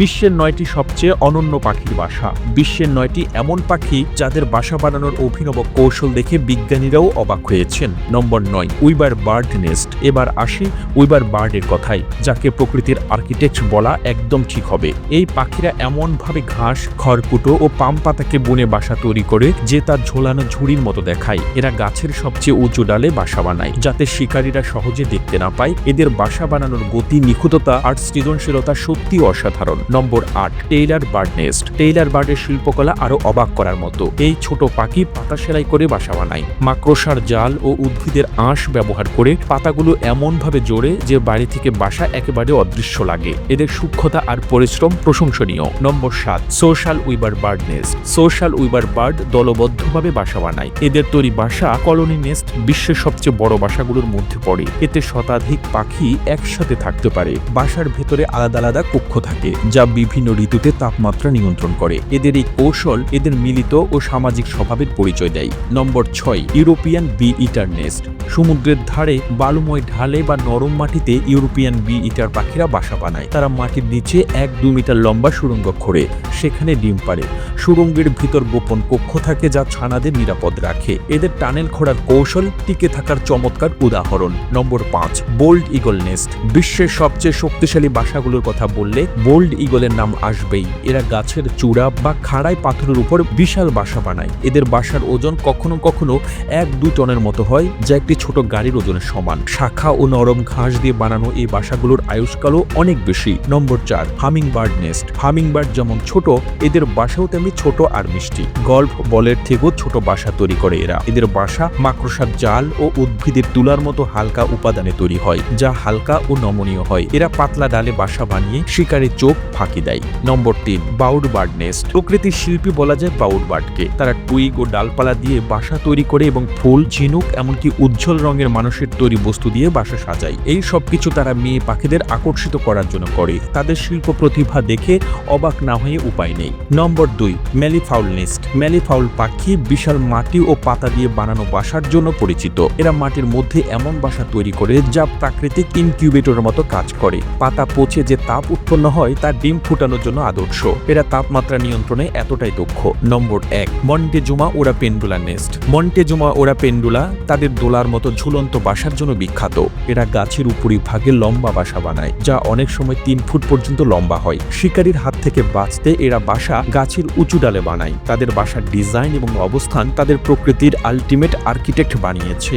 বিশ্বের নয়টি সবচেয়ে অনন্য পাখির বাসা। বিশ্বের নয়টি এমন পাখি যাদের বাসা বানানোর অভিনব কৌশল দেখে বিজ্ঞানীরাও অবাক হয়েছেন। নম্বর নয়, উইবার বার্ড নেস্ট। এবার আসি উইবার বার্ডের কথাই যাকে প্রকৃতির আর্কিটেক্ট বলা একদম ঠিক হবে। এই পাখিরা এমনভাবে ঘাস, খড়কুটো ও পাম পাতাকে বনে বাসা তৈরি করে যে তার ঝোলানো ঝুড়ির মতো দেখায়। এরা গাছের সবচেয়ে উঁচু ডালে বাসা বানায়, যাতে শিকারীরা সহজে দেখতে না পায়। এদের বাসা বানানোর গতি, নিখুঁততা আর সৃজনশীলতা সত্যি অসাধারণ। নম্বর আট, টেইলার বার্ড নেস্ট। টেইলার বার্ডের শিল্পকলা আরও অবাক করার মতো। এই ছোট পাখি পাতা সেলাই করে বাসা বানায়। মাকড়সার জাল ও উদ্ভিদের আঁশ ব্যবহার করে পাতাগুলো এমনভাবে জোরে যে বাড়ি থেকে বাসা একেবারে অদৃশ্য লাগে। এদের সূক্ষ্মতা আর পরিশ্রম প্রশংসনীয়। নম্বর সাত, social weaver bird nest. Social weaver bird দলবদ্ধভাবে বাসা বানায়। এদের তৈরি বাসা, কলোনি নেস্ট বিশ্বের সবচেয়ে বড় বাসাগুলোর মধ্যে পড়ে। এতে শতাধিক পাখি একসাথে থাকতে পারে। বাসার ভেতরে আলাদা আলাদা কক্ষ থাকে যা বিভিন্ন ঋতুতে তাপমাত্রা নিয়ন্ত্রণ করে। এদের এই কৌশল এদের মিলিত ও সামাজিক স্বভাবের পরিচয় দেয়। নম্বর ছয়, ইউরোপিয়ান বি ইটার নেস্ট। সমুদ্রের ধারে বালুময় ঢালে বা নরম মাটিতে ইউরোপিয়ান বি ইটার পাখিরা বাসা বানায়। তারা মাটির নিচে এক দু মিটার লম্বা সুড়ঙ্গ খোঁড়ে। সেখানে ডিম পারে সুড়ঙ্গের ভিতর গোপন কক্ষ থাকে যা ছানাদের নিরাপদ রাখে। এদের টানেল খোঁড়ার কৌশল টিকে থাকার চমৎকার উদাহরণ। নম্বর পাঁচ, বোল্ড ইগল নেস্ট। বিশ্বের সবচেয়ে শক্তিশালী বাসাগুলোর কথা বললে বোল্ড ইগলের নাম আসবেই। এরা গাছের চূড়া বা খাড়াই পাথরের উপর বিশাল বাসা বানায়। এদের বাসার ওজন কখনো কখনো এক দু টনের মতো হয়, যা একটি ছোট গাড়ির ওজনের সমান। শাখা ও নরম ঘাস দিয়ে বানানো এই বাসাগুলোর আয়ুষ্কালও অনেক বেশি। নম্বর চার hummingbird nest. Hummingbird যেমন ছোট, এদের বাসাও তেমনি ছোট আর মিষ্টি। গল্ফ বলের থেকেও ছোট বাসা তৈরি করে এরা। এদের বাসা মাকড়সার জাল ও উদ্ভিদের তুলার মতো হালকা উপাদানে তৈরি হয়, যা হালকা ও নমনীয় হয়। এরা পাতলা ডালে বাসা বানিয়ে শিকারের চোখ ফাঁকি দেয়। নম্বর তিন, বাউড বার্ড নেস্ট। প্রকৃতির শিল্পী বলা যায় বাউড বার্ডকে। তারা টুইগ ও ডালপালা দিয়ে বাসা তৈরি করে এবং ফুল, ঝিনুক, এমনকি উজ্জ্বল রঙের মানুষের তৈরি বস্তু দিয়ে বাসা সাজায়। এই সব কিছু তারা মেয়ে পাখিদের আকর্ষিত করার জন্য করে। তাদের শিল্প প্রতিভা দেখে অবাক না হয়ে উপায় নেই। নম্বর দুই, ম্যালিফাউল নেস্ট। ম্যালিফাউল পাখি বিশাল মাটি ও পাতা দিয়ে বানানো বাসার জন্য পরিচিত। এরা মাটির মধ্যে এমন বাসা তৈরি করে যা প্রাকৃতিক ইনকিউবেটরের মতো কাজ করে। পাতা পচে যে তাপ উৎপন্ন হয় তা ডিম ফুটানোর জন্য আদর্শ। এরা তাপমাত্রা নিয়ন্ত্রণে এতটাই দক্ষ। নম্বর এক, মন্টেজুমা ওরা পেন্ডুলা নেস্ট। মন্টেজুমা ওরা পেন্ডুলা তাদের দোলার মতো ঝুলন্ত বাসার জন্য বিখ্যাত। এরা গাছের উপরি ভাগে লম্বা বাসা বানায়, যা অনেক সময় তিন ফুট পর্যন্ত লম্বা হয়। শিকারীর হাত থেকে বাঁচতে এরা বাসা গাছের উঁচু ডালে বানায়। তাদের বাসার ডিজাইন এবং অবস্থান তাদের প্রকৃতির আলটিমেট আর্কিটেক্ট বানিয়েছে।